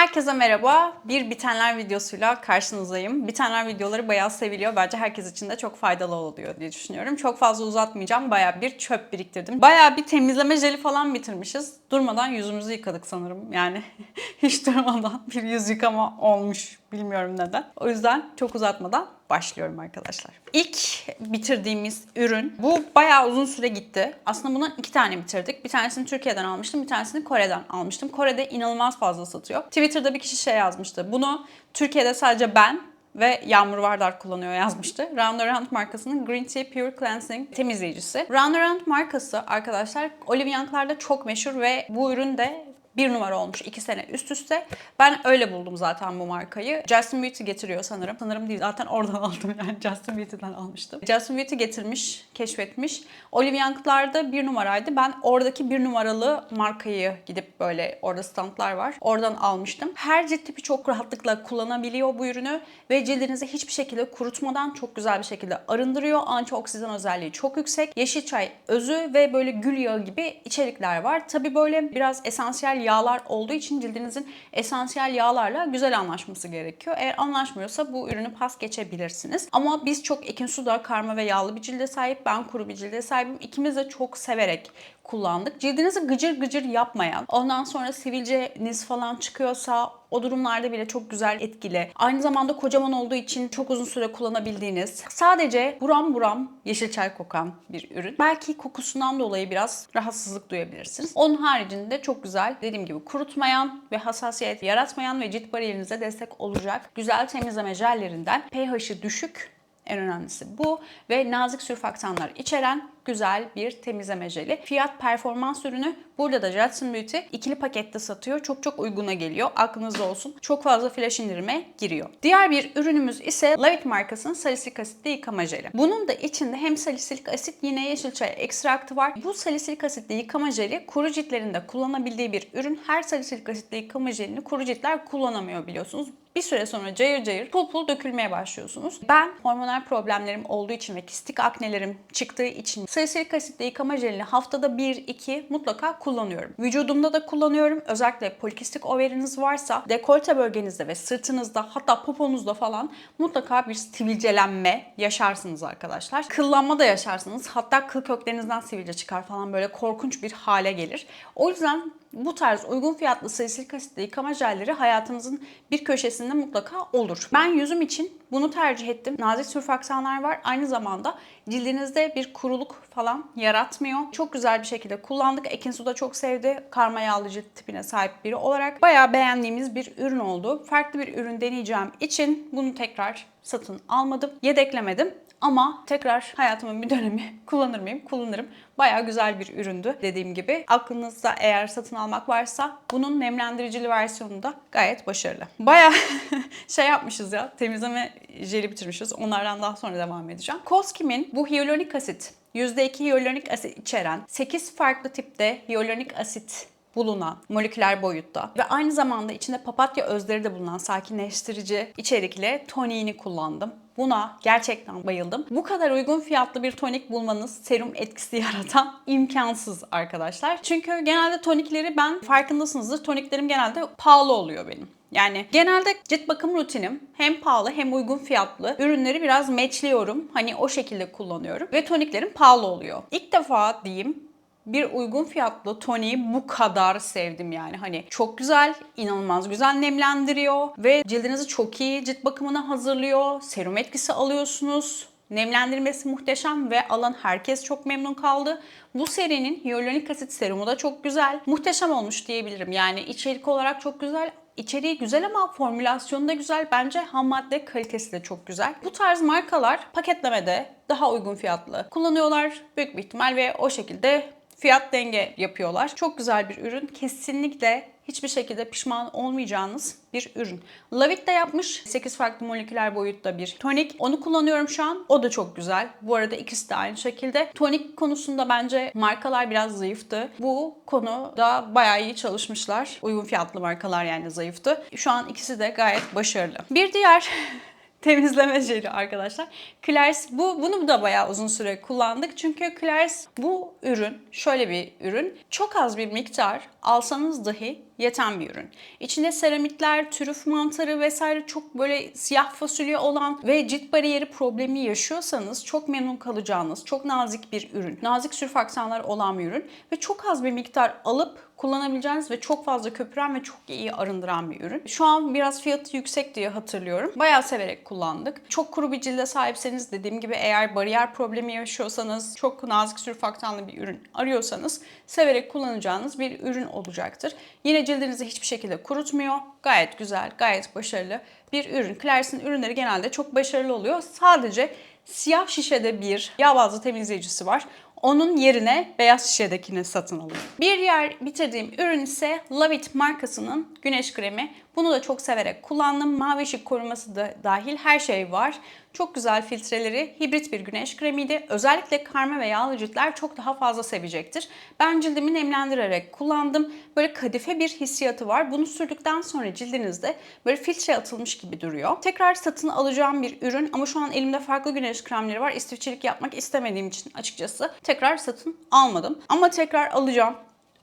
Herkese merhaba. Bir bitenler videosuyla karşınızdayım. Bitenler videoları bayağı seviliyor. Bence herkes için de çok faydalı oluyor diye düşünüyorum. Çok fazla uzatmayacağım. Bayağı bir çöp biriktirdim. Bayağı bir temizleme jeli falan bitirmişiz. Durmadan yüzümüzü yıkadık sanırım. Yani hiç durmadan bir yüz yıkama olmuş. Bilmiyorum neden. O yüzden çok uzatmadan başlıyorum arkadaşlar. İlk bitirdiğimiz ürün bu bayağı uzun süre gitti. Aslında bundan iki tane bitirdik. Bir tanesini Türkiye'den almıştım, bir tanesini Kore'den almıştım. Kore'de inanılmaz fazla satıyor. Twitter'da bir kişi şey yazmıştı. Bunu Türkiye'de sadece ben ve Yağmur Vardar kullanıyor yazmıştı. Round Around markasının Green Tea Pure Cleansing temizleyicisi. Round Around markası arkadaşlar Olive Young'larda çok meşhur ve bu ürün de bir numara olmuş iki sene üst üste. Ben öyle buldum zaten bu markayı. Justin Beauty getiriyor sanırım. Sanırım değil zaten oradan aldım yani Justin Beauty'den almıştım. Justin Beauty getirmiş, keşfetmiş. Olive Young'larda bir numaraydı. Ben oradaki bir numaralı markayı gidip böyle orada standlar var. Oradan almıştım. Her cilt tipi çok rahatlıkla kullanabiliyor bu ürünü ve cildinizi hiçbir şekilde kurutmadan çok güzel bir şekilde arındırıyor. Antioksidan özelliği çok yüksek. Yeşil çay özü ve böyle gül yağı gibi içerikler var. Tabi böyle biraz esansiyel yağlar olduğu için cildinizin esansiyel yağlarla güzel anlaşması gerekiyor. Eğer anlaşmıyorsa bu ürünü pas geçebilirsiniz. Ama biz çok Ekin Suda karma ve yağlı bir cilde sahip. Ben kuru bir cilde sahibim. İkimiz de çok severek kullandık. Cildinizi gıcır gıcır yapmayan, ondan sonra sivilceniz falan çıkıyorsa o durumlarda bile çok güzel etkili. Aynı zamanda kocaman olduğu için çok uzun süre kullanabildiğiniz, sadece buram buram yeşil çay kokan bir ürün. Belki kokusundan dolayı biraz rahatsızlık duyabilirsiniz. Onun haricinde çok güzel, dediğim gibi kurutmayan ve hassasiyet yaratmayan ve cilt bariyerinize destek olacak güzel temizleme jellerinden pH'i düşük en önemlisi bu ve nazik sürfaktanlar içeren güzel bir temizleme jeli. Fiyat performans ürünü. Burada da Judson Beauty ikili pakette satıyor. Çok çok uyguna geliyor. Aklınızda olsun. Çok fazla flash indirime giriyor. Diğer bir ürünümüz ise Lavit markasının salisilik asitli yıkama jeli. Bunun da içinde hem salisilik asit yine yeşil çay ekstraktı var. Bu salisilik asitli yıkama jeli kuru ciltlerinde kullanabildiği bir ürün. Her salisilik asitli yıkama jelini kuru ciltler kullanamıyor biliyorsunuz bir süre sonra cayır cayır pul pul dökülmeye başlıyorsunuz. Ben hormonal problemlerim olduğu için ve kistik aknelerim çıktığı için salisilik asitle yıkama jelini haftada 1-2 mutlaka kullanıyorum. Vücudumda da kullanıyorum. Özellikle polikistik overiniz varsa dekolte bölgenizde ve sırtınızda hatta poponuzda falan mutlaka bir sivilcelenme yaşarsınız arkadaşlar. Kıllanma da yaşarsınız. Hatta kıl köklerinizden sivilce çıkar falan böyle korkunç bir hale gelir. O yüzden bu tarz uygun fiyatlı salisilik asitli yıkama jelleri hayatınızın bir köşesinde mutlaka olur. Ben yüzüm için bunu tercih ettim. Nazik sürfaktanlar var. Aynı zamanda cildinizde bir kuruluk falan yaratmıyor. Çok güzel bir şekilde kullandık. Ekinsu da çok sevdi. Karma yağlı cilt tipine sahip biri olarak. Bayağı beğendiğimiz bir ürün oldu. Farklı bir ürün deneyeceğim için bunu tekrar satın almadım. Yedeklemedim. Ama tekrar hayatımın bir dönemi kullanır mıyım? Kullanırım. Bayağı güzel bir üründü dediğim gibi. Aklınızda eğer satın almak varsa bunun nemlendiricili versiyonu da gayet başarılı. Bayağı şey yapmışız ya temizleme jeli bitirmişiz. Onlardan daha sonra devam edeceğim. Koskim'in bu hyaluronik asit %2 hyaluronik asit içeren 8 farklı tipte hyaluronik asit bulunan moleküler boyutta ve aynı zamanda içinde papatya özleri de bulunan sakinleştirici içerikli toniğini kullandım. Buna gerçekten bayıldım. Bu kadar uygun fiyatlı bir tonik bulmanız serum etkisi yaratan imkansız arkadaşlar. Çünkü genelde tonikleri ben farkındasınızdır toniklerim genelde pahalı oluyor benim. Yani genelde cilt bakım rutinim hem pahalı hem uygun fiyatlı ürünleri biraz matchliyorum. Hani o şekilde kullanıyorum ve toniklerim pahalı oluyor. İlk defa diyeyim bir uygun fiyatlı toniği bu kadar sevdim yani. Hani çok güzel, inanılmaz güzel nemlendiriyor ve cildinizi çok iyi cilt bakımına hazırlıyor. Serum etkisi alıyorsunuz. Nemlendirmesi muhteşem ve alan herkes çok memnun kaldı. Bu serinin hyaluronik asit serumu da çok güzel. Muhteşem olmuş diyebilirim. Yani içerik olarak çok güzel. İçeriği güzel ama formülasyonu da güzel. Bence ham madde kalitesi de çok güzel. Bu tarz markalar paketlemede daha uygun fiyatlı kullanıyorlar büyük bir ihtimal ve o şekilde fiyat denge yapıyorlar. Çok güzel bir ürün. Kesinlikle hiçbir şekilde pişman olmayacağınız bir ürün. Lavit de yapmış. 8 farklı moleküler boyutta bir tonik. Onu kullanıyorum şu an. O da çok güzel. Bu arada ikisi de aynı şekilde. Tonik konusunda bence markalar biraz zayıftı. Bu konuda bayağı iyi çalışmışlar. Uygun fiyatlı markalar yani zayıftı. Şu an ikisi de gayet başarılı. Bir diğer temizleme jeli arkadaşlar. Claire's bu bunu da bayağı uzun süre kullandık. Çünkü Claire's bu ürün şöyle bir ürün. Çok az bir miktar alsanız dahi yeten bir ürün. İçinde seramitler, trüf mantarı vesaire çok böyle siyah fasulye olan ve cilt bariyeri problemi yaşıyorsanız çok memnun kalacağınız, çok nazik bir ürün. Nazik sürfaktanlar olan bir ürün ve çok az bir miktar alıp kullanabileceğiniz ve çok fazla köpüren ve çok iyi arındıran bir ürün. Şu an biraz fiyatı yüksek diye hatırlıyorum. Bayağı severek kullandık. Çok kuru bir cilde sahipseniz dediğim gibi eğer bariyer problemi yaşıyorsanız, çok nazik sürfaktanlı bir ürün arıyorsanız severek kullanacağınız bir ürün olacaktır. Yine cildinizi hiçbir şekilde kurutmuyor. Gayet güzel, gayet başarılı bir ürün. Claire's'in ürünleri genelde çok başarılı oluyor. Sadece siyah şişede bir yağ bazlı temizleyicisi var. Onun yerine beyaz şişedekini satın alın. Bir diğer bitirdiğim ürün ise Lavit markasının güneş kremi. Bunu da çok severek kullandım. Mavi ışık koruması da dahil her şey var. Çok güzel filtreleri, hibrit bir güneş kremiydi. Özellikle karma ve yağlı ciltler çok daha fazla sevecektir. Ben cildimi nemlendirerek kullandım. Böyle kadife bir hissiyatı var. Bunu sürdükten sonra cildinizde böyle filtre atılmış gibi duruyor. Tekrar satın alacağım bir ürün ama şu an elimde farklı güneş kremleri var. İstifçilik yapmak istemediğim için açıkçası tekrar satın almadım. Ama tekrar alacağım.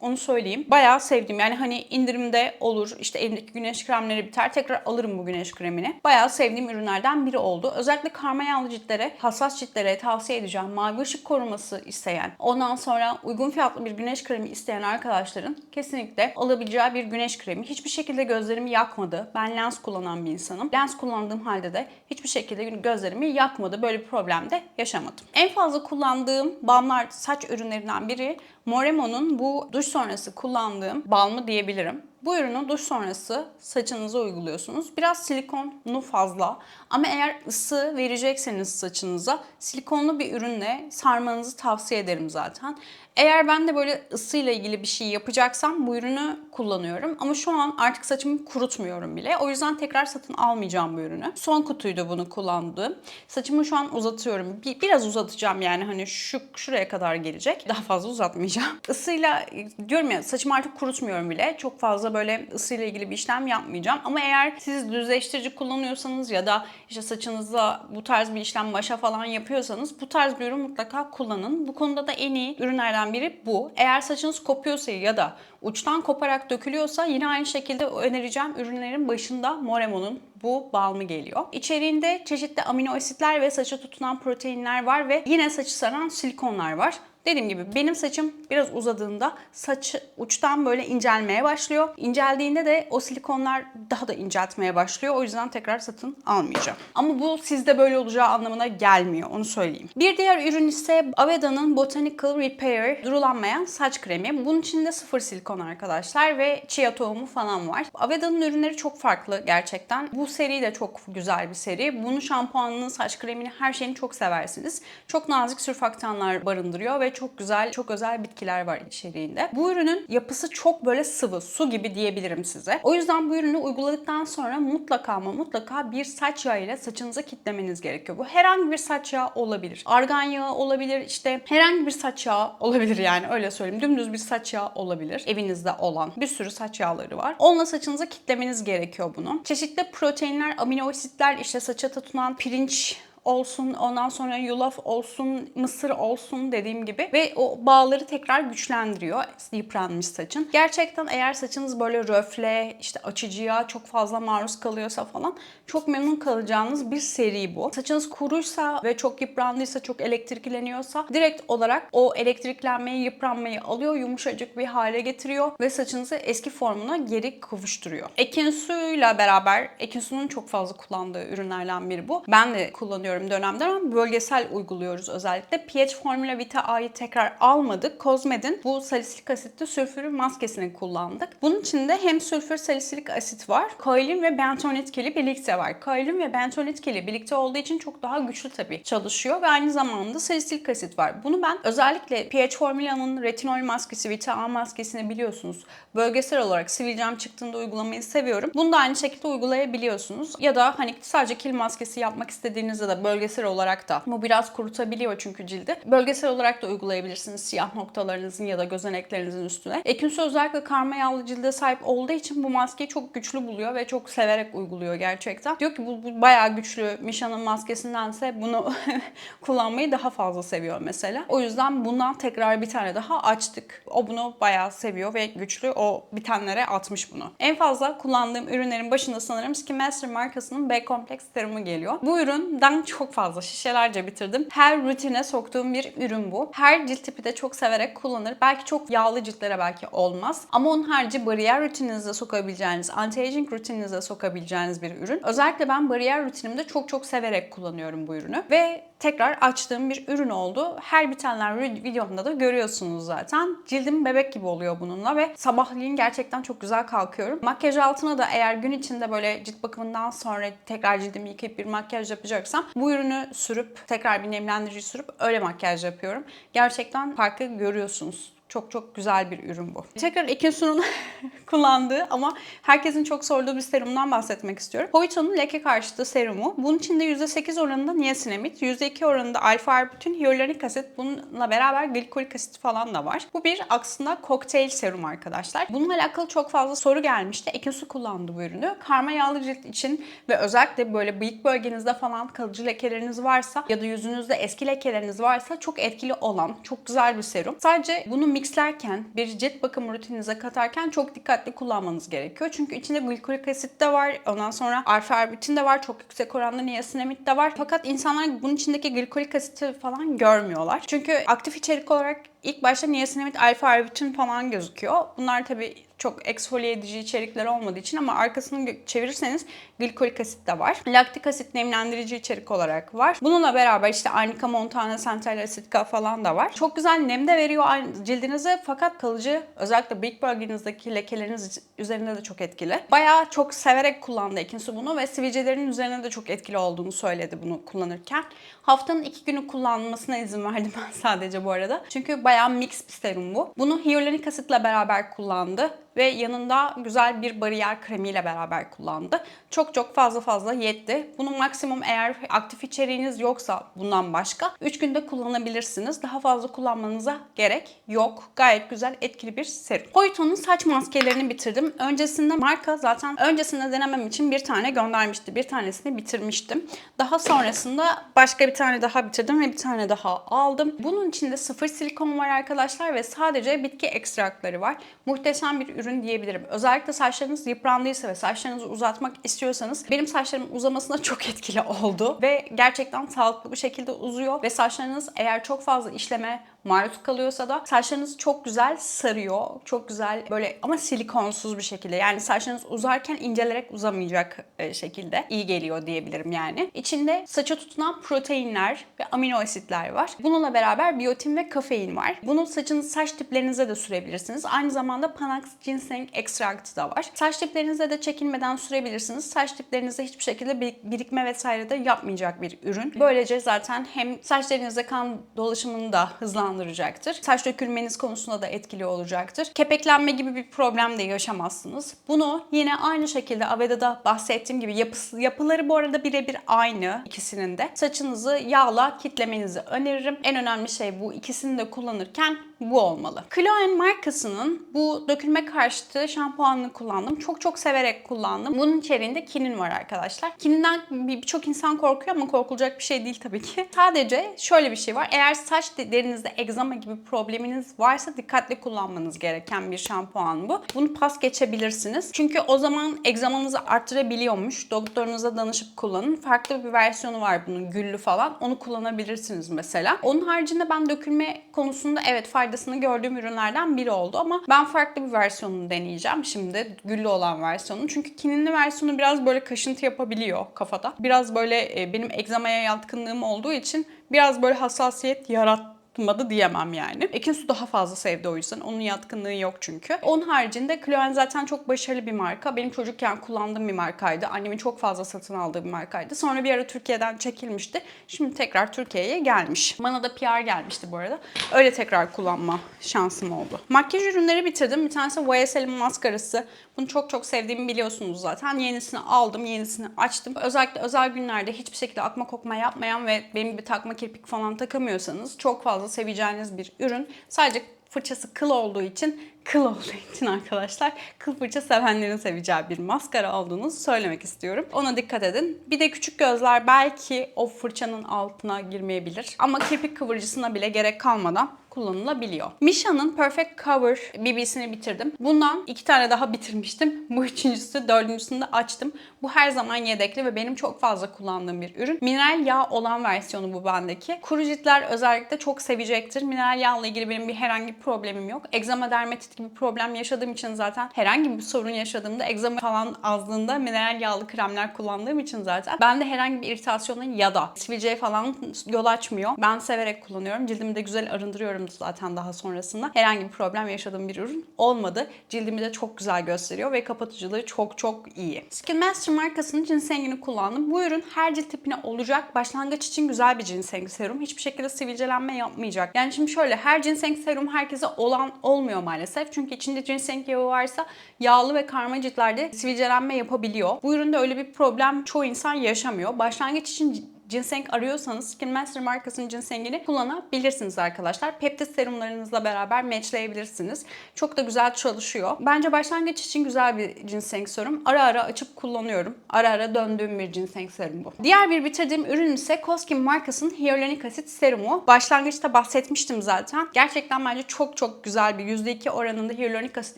Onu söyleyeyim. Bayağı sevdim. Yani hani indirimde olur. İşte elimdeki güneş kremleri biter. Tekrar alırım bu güneş kremini. Bayağı sevdiğim ürünlerden biri oldu. Özellikle karma yağlı ciltlere, hassas ciltlere tavsiye edeceğim. Mavi ışık koruması isteyen, ondan sonra uygun fiyatlı bir güneş kremi isteyen arkadaşların kesinlikle alabileceği bir güneş kremi. Hiçbir şekilde gözlerimi yakmadı. Ben lens kullanan bir insanım. Lens kullandığım halde de hiçbir şekilde gözlerimi yakmadı. Böyle bir problem de yaşamadım. En fazla kullandığım balmlar saç ürünlerinden biri Moremo'nun bu duş sonrası kullandığım balmı diyebilirim. Bu ürünü duş sonrası saçınıza uyguluyorsunuz. Biraz silikonlu fazla ama eğer ısı verecekseniz saçınıza silikonlu bir ürünle sarmanızı tavsiye ederim zaten. Eğer ben de böyle ısıyla ilgili bir şey yapacaksam bu ürünü kullanıyorum. Ama şu an artık saçımı kurutmuyorum bile. O yüzden tekrar satın almayacağım bu ürünü. Son kutuydu bunu kullandığım. Saçımı şu an uzatıyorum. Bir, biraz uzatacağım yani hani şu şuraya kadar gelecek. Daha fazla uzatmayacağım. Isıyla diyorum ya saçımı artık kurutmuyorum bile. Çok fazla böyle ısıyla ilgili bir işlem yapmayacağım. Ama eğer siz düzleştirici kullanıyorsanız ya da işte saçınızda bu tarz bir işlem maşa falan yapıyorsanız bu tarz bir ürün mutlaka kullanın. Bu konuda da en iyi ürünlerden biri bu. Eğer saçınız kopuyorsa ya da uçtan koparak dökülüyorsa yine aynı şekilde önereceğim ürünlerin başında Moremo'nun bu balmı geliyor. İçeriğinde çeşitli amino asitler ve saça tutunan proteinler var ve yine saçı saran silikonlar var. Dediğim gibi benim saçım biraz uzadığında saç uçtan böyle incelmeye başlıyor. İnceldiğinde de o silikonlar daha da inceltmeye başlıyor. O yüzden tekrar satın almayacağım. Ama bu sizde böyle olacağı anlamına gelmiyor. Onu söyleyeyim. Bir diğer ürün ise Aveda'nın Botanical Repair durulanmayan saç kremi. Bunun içinde sıfır silikon arkadaşlar ve chia tohumu falan var. Aveda'nın ürünleri çok farklı gerçekten. Bu seri de çok güzel bir seri. Bunun şampuanını, saç kremini, her şeyini çok seversiniz. Çok nazik sürfaktanlar barındırıyor ve çok güzel, çok özel bitkiler var içeriğinde. Bu ürünün yapısı çok böyle sıvı, su gibi diyebilirim size. O yüzden bu ürünü uyguladıktan sonra mutlaka ama mutlaka bir saç yağı ile saçınıza kitlemeniz gerekiyor. Bu herhangi bir saç yağı olabilir. Argan yağı olabilir, işte herhangi bir saç yağı olabilir yani öyle söyleyeyim. Dümdüz bir saç yağı olabilir. Evinizde olan bir sürü saç yağları var. Onunla saçınıza kitlemeniz gerekiyor bunu. Çeşitli proteinler, amino asitler, işte saça tutunan pirinç olsun, ondan sonra yulaf olsun, mısır olsun dediğim gibi ve o bağları tekrar güçlendiriyor yıpranmış saçın. Gerçekten eğer saçınız böyle röfle, işte açıcıya çok fazla maruz kalıyorsa falan çok memnun kalacağınız bir seri bu. Saçınız kuruysa ve çok yıprandıysa, çok elektrikleniyorsa direkt olarak o elektriklenmeyi, yıpranmayı alıyor, yumuşacık bir hale getiriyor ve saçınızı eski formuna geri kavuşturuyor. Ekinsu'yla beraber, Ekinsu'nun çok fazla kullandığı ürünlerden biri bu. Ben de kullanıyorum dönemden ama bölgesel uyguluyoruz özellikle. pH Formula Vita A'yı tekrar almadık. Cosmed'in bu salisilik asitli sülfür maskesini kullandık. Bunun içinde hem sülfür salisilik asit var, kaolin ve bentonit keli birlikte var. Kaolin ve bentonit keli birlikte olduğu için çok daha güçlü tabii çalışıyor ve aynı zamanda salisilik asit var. Bunu ben özellikle pH Formula'nın retinol maskesi, Vita A maskesini biliyorsunuz. Bölgesel olarak sivilcem çıktığında uygulamayı seviyorum. Bunu da aynı şekilde uygulayabiliyorsunuz. Ya da hani sadece kil maskesi yapmak istediğinizde de bölgesel olarak da bu biraz kurutabiliyor çünkü cildi. Bölgesel olarak da uygulayabilirsiniz siyah noktalarınızın ya da gözeneklerinizin üstüne. Ekinsu özellikle karma yağlı cilde sahip olduğu için bu maskeyi çok güçlü buluyor ve çok severek uyguluyor gerçekten. Diyor ki bu, bu bayağı güçlü Misha'nın maskesindense bunu kullanmayı daha fazla seviyor mesela. O yüzden bundan tekrar bir tane daha açtık. O bunu bayağı seviyor ve güçlü. O bitenlere atmış bunu. En fazla kullandığım ürünlerin başında sanırım Skin Master markasının B Complex serumu geliyor. Bu üründen çok fazla şişelerce bitirdim. Her rutine soktuğum bir ürün bu. Her cilt tipi de çok severek kullanır. Belki çok yağlı ciltlere belki olmaz. Ama onun harici bariyer rutininize sokabileceğiniz, anti-aging rutininize sokabileceğiniz bir ürün. Özellikle ben bariyer rutinimde çok çok severek kullanıyorum bu ürünü. Ve tekrar açtığım bir ürün oldu. Her bitenler videomda da görüyorsunuz zaten. Cildim bebek gibi oluyor bununla ve sabahleyin gerçekten çok güzel kalkıyorum. Makyaj altına da eğer gün içinde böyle cilt bakımından sonra tekrar cildimi yıkayıp bir makyaj yapacaksam bu ürünü sürüp tekrar bir nemlendirici sürüp öyle makyaj yapıyorum. Gerçekten farkı görüyorsunuz. Çok çok güzel bir ürün bu. Tekrar Ekinsu'nun kullandığı ama herkesin çok sorduğu bir serumdan bahsetmek istiyorum. Hoito'nun leke karşıtı serumu. Bunun içinde %8 oranında niasinamid, %2 oranında alfa arbutin, hyaluronik asit, bununla beraber glikolik asit falan da var. Bu bir aslında kokteyl serum arkadaşlar. Bununla alakalı çok fazla soru gelmişti. Ekinsu kullandı bu ürünü. Karma yağlı cilt için ve özellikle böyle bıyık bölgenizde falan kalıcı lekeleriniz varsa ya da yüzünüzde eski lekeleriniz varsa çok etkili olan, çok güzel bir serum. Sadece bunu mixlerken, bir cilt bakım rutininize katarken çok dikkatli kullanmanız gerekiyor. Çünkü içinde glikolik asit de var, ondan sonra alfa arbutin de var, çok yüksek oranda niasinamid de var. Fakat insanlar bunun içindeki glikolik asiti falan görmüyorlar. Çünkü aktif içerik olarak ilk başta niasinamid, alfa arbutin falan gözüküyor. Bunlar tabii çok eksfoliye edici içerikler olmadığı için ama arkasını çevirirseniz glikolik asit de var. Laktik asit nemlendirici içerik olarak var. Bununla beraber işte arnika montana, central asitka falan da var. Çok güzel nem de veriyor cildinize fakat kalıcı özellikle bıyık bölgenizdeki lekeleriniz üzerinde de çok etkili. Bayağı çok severek kullandı Ekinsu bunu ve sivilcelerin üzerine de çok etkili olduğunu söyledi bunu kullanırken. Haftanın iki günü kullanmasına izin verdim ben sadece bu arada. Çünkü bayağı mix bir serum bu. Bunu hyaluronik asitle beraber kullandı ve yanında güzel bir bariyer kremiyle beraber kullandı. Çok çok fazla fazla yetti. Bunu maksimum eğer aktif içeriğiniz yoksa bundan başka 3 günde kullanabilirsiniz. Daha fazla kullanmanıza gerek yok. Gayet güzel etkili bir serum. Hoito'nun saç maskelerini bitirdim. Öncesinde marka zaten öncesinde denemem için bir tane göndermişti. Bir tanesini bitirmiştim. Daha sonrasında başka bir tane daha bitirdim ve bir tane daha aldım. Bunun içinde sıfır silikon var arkadaşlar ve sadece bitki ekstrakları var. Muhteşem bir ürün diyebilirim. Özellikle saçlarınız yıprandıysa ve saçlarınızı uzatmak istiyorsanız benim saçlarımın uzamasına çok etkili oldu ve gerçekten sağlıklı bir şekilde uzuyor ve saçlarınız eğer çok fazla işleme maruz kalıyorsa da saçlarınız çok güzel sarıyor. Çok güzel böyle ama silikonsuz bir şekilde. Yani saçlarınız uzarken incelerek uzamayacak e, şekilde iyi geliyor diyebilirim yani. İçinde saça tutunan proteinler ve amino asitler var. Bununla beraber biyotin ve kafein var. Bunu saçınız saç tiplerinize de sürebilirsiniz. Aynı zamanda Panax ginseng ekstraktı da var. Saç tiplerinize de çekinmeden sürebilirsiniz. Saç tiplerinizde hiçbir şekilde birikme vesaire de yapmayacak bir ürün. Böylece zaten hem saçlarınızda kan dolaşımını da hızlandırır hızlandıracaktır. Saç dökülmeniz konusunda da etkili olacaktır. Kepeklenme gibi bir problem de yaşamazsınız. Bunu yine aynı şekilde Aveda'da bahsettiğim gibi yapısı, yapıları bu arada birebir aynı ikisinin de. Saçınızı yağla kitlemenizi öneririm. En önemli şey bu ikisini de kullanırken bu olmalı. Chloe markasının bu dökülme karşıtı şampuanını kullandım. Çok çok severek kullandım. Bunun içeriğinde kinin var arkadaşlar. Kininden birçok insan korkuyor ama korkulacak bir şey değil tabii ki. Sadece şöyle bir şey var. Eğer saç derinizde egzama gibi probleminiz varsa dikkatli kullanmanız gereken bir şampuan bu. Bunu pas geçebilirsiniz. Çünkü o zaman egzamanızı arttırabiliyormuş. Doktorunuza danışıp kullanın. Farklı bir versiyonu var bunun güllü falan. Onu kullanabilirsiniz mesela. Onun haricinde ben dökülme konusunda evet fayda faydasını gördüğüm ürünlerden biri oldu ama ben farklı bir versiyonunu deneyeceğim şimdi güllü olan versiyonu. Çünkü kininli versiyonu biraz böyle kaşıntı yapabiliyor kafada. Biraz böyle e, benim egzamaya yatkınlığım olduğu için biraz böyle hassasiyet yarat tutmadı diyemem yani. Ekinsu daha fazla sevdi o yüzden. Onun yatkınlığı yok çünkü. Onun haricinde Chloe zaten çok başarılı bir marka. Benim çocukken kullandığım bir markaydı. Annemin çok fazla satın aldığı bir markaydı. Sonra bir ara Türkiye'den çekilmişti. Şimdi tekrar Türkiye'ye gelmiş. Bana da PR gelmişti bu arada. Öyle tekrar kullanma şansım oldu. Makyaj ürünleri bitirdim. Bir tanesi YSL'in maskarası. Bunu çok çok sevdiğimi biliyorsunuz zaten. Yenisini aldım, yenisini açtım. Özellikle özel günlerde hiçbir şekilde akma kokma yapmayan ve benim gibi takma kirpik falan takamıyorsanız çok fazla seveceğiniz bir ürün. Sadece fırçası kıl olduğu için kıl olduğu için arkadaşlar kıl fırça sevenlerin seveceği bir maskara olduğunu söylemek istiyorum. Ona dikkat edin. Bir de küçük gözler belki o fırçanın altına girmeyebilir. Ama kirpik kıvırıcısına bile gerek kalmadan kullanılabiliyor. Misha'nın Perfect Cover BB'sini bitirdim. Bundan iki tane daha bitirmiştim. Bu üçüncüsü, dördüncüsünü de açtım. Bu her zaman yedekli ve benim çok fazla kullandığım bir ürün. Mineral yağ olan versiyonu bu bendeki. Kuru ciltler özellikle çok sevecektir. Mineral yağla ilgili benim bir herhangi bir problemim yok. Egzama dermatit gibi problem yaşadığım için zaten herhangi bir sorun yaşadığımda egzama falan azlığında mineral yağlı kremler kullandığım için zaten bende herhangi bir irritasyonun ya da sivilceye falan yol açmıyor. Ben severek kullanıyorum. Cildimi de güzel arındırıyorum zaten daha sonrasında. Herhangi bir problem yaşadığım bir ürün olmadı. Cildimi de çok güzel gösteriyor ve kapatıcılığı çok çok iyi. Skin Master markasının ginsengini kullandım. Bu ürün her cilt tipine olacak. Başlangıç için güzel bir ginseng serum. Hiçbir şekilde sivilcelenme yapmayacak. Yani şimdi şöyle her ginseng serum herkese olan olmuyor maalesef. Çünkü içinde ginseng yağı varsa yağlı ve karma ciltlerde sivilcelenme yapabiliyor. Bu üründe öyle bir problem çoğu insan yaşamıyor. Başlangıç için ginseng arıyorsanız Skin Master markasının ginsengini kullanabilirsiniz arkadaşlar. Peptit serumlarınızla beraber matchleyebilirsiniz. Çok da güzel çalışıyor. Bence başlangıç için güzel bir ginseng serum. Ara ara açıp kullanıyorum. Ara ara döndüğüm bir ginseng serum bu. Diğer bir bitirdiğim ürün ise Coskin markasının hyaluronik asit serumu. Başlangıçta bahsetmiştim zaten. Gerçekten bence çok çok güzel bir %2 oranında hyaluronik asit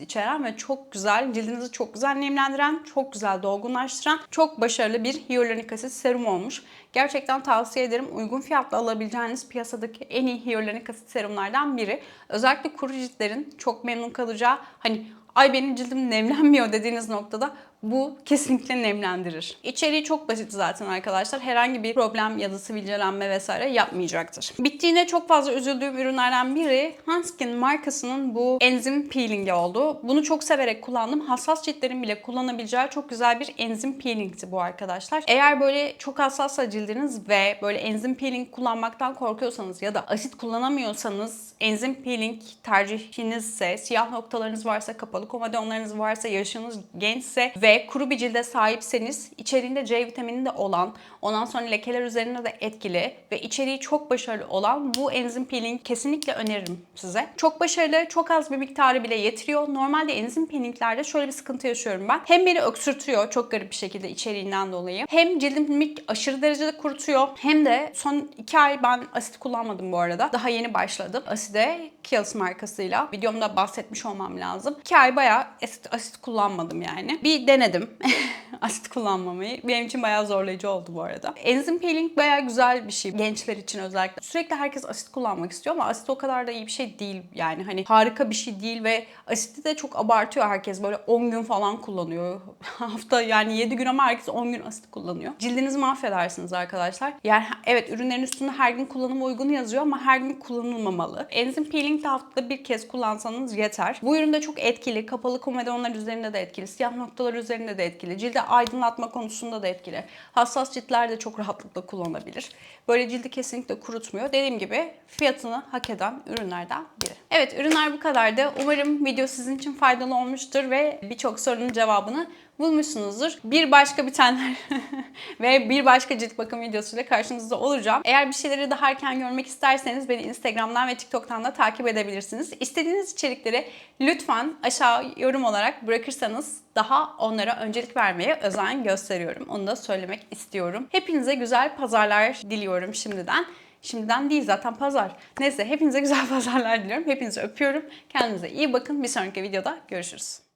içeren ve çok güzel, cildinizi çok güzel nemlendiren, çok güzel dolgunlaştıran, çok başarılı bir hyaluronik asit serum olmuş. Gerçekten tavsiye ederim. Uygun fiyatla alabileceğiniz piyasadaki en iyi hyaluronik asit serumlardan biri. Özellikle kuru ciltlerin çok memnun kalacağı hani ay benim cildim nemlenmiyor dediğiniz noktada bu kesinlikle nemlendirir. İçeriği çok basit zaten arkadaşlar. Herhangi bir problem ya da sivilcelenme vesaire yapmayacaktır. Bittiğine çok fazla üzüldüğüm ürünlerden biri Hanskin markasının bu enzim peelingi oldu. Bunu çok severek kullandım. Hassas ciltlerin bile kullanabileceği çok güzel bir enzim peelingti bu arkadaşlar. Eğer böyle çok hassassa cildiniz ve böyle enzim peeling kullanmaktan korkuyorsanız ya da asit kullanamıyorsanız enzim peeling tercihinizse, siyah noktalarınız varsa, kapalı komedonlarınız varsa, yaşınız gençse ve kuru bir cilde sahipseniz içeriğinde C vitamini de olan, ondan sonra lekeler üzerinde de etkili ve içeriği çok başarılı olan bu enzim peeling kesinlikle öneririm size. Çok başarılı, çok az bir miktarı bile yetiriyor. Normalde enzim peelinglerde şöyle bir sıkıntı yaşıyorum ben. Hem beni öksürtüyor çok garip bir şekilde içeriğinden dolayı. Hem cildimi aşırı derecede kurutuyor. Hem de son iki ay ben asit kullanmadım bu arada. Daha yeni başladım. Aside Kiehl's markasıyla. Videomda bahsetmiş olmam lazım. İki ay bayağı asit, asit kullanmadım yani. Bir denedim asit kullanmamayı. Benim için bayağı zorlayıcı oldu bu arada. Enzim peeling bayağı güzel bir şey. Gençler için özellikle. Sürekli herkes asit kullanmak istiyor ama asit o kadar da iyi bir şey değil. Yani hani harika bir şey değil ve asiti de çok abartıyor herkes. Böyle 10 gün falan kullanıyor. Hafta yani 7 gün ama herkes 10 gün asit kullanıyor. Cildinizi mahvedersiniz arkadaşlar. Yani evet ürünlerin üstünde her gün kullanıma uygun yazıyor ama her gün kullanılmamalı. Enzim peeling de haftada bir kez kullansanız yeter. Bu ürün de çok etkili. Kapalı komedonlar üzerinde de etkili. Siyah noktalar üzerinde de etkili. Cilde aydınlatma konusunda da etkili. Hassas ciltler de çok rahatlıkla kullanabilir. Böyle cildi kesinlikle kurutmuyor. Dediğim gibi fiyatını hak eden ürünlerden biri. Evet ürünler bu kadardı. Umarım video sizin için faydalı olmuştur ve birçok sorunun cevabını bulmuşsunuzdur. Bir başka bitenler ve bir başka cilt bakım videosuyla karşınızda olacağım. Eğer bir şeyleri daha erken görmek isterseniz beni Instagram'dan ve TikTok'tan da takip edebilirsiniz. İstediğiniz içerikleri lütfen aşağı yorum olarak bırakırsanız daha onlara öncelik vermeye özen gösteriyorum. Onu da söylemek istiyorum. Hepinize güzel pazarlar diliyorum şimdiden. Şimdiden değil zaten pazar. Neyse hepinize güzel pazarlar diliyorum. Hepinizi öpüyorum. Kendinize iyi bakın. Bir sonraki videoda görüşürüz.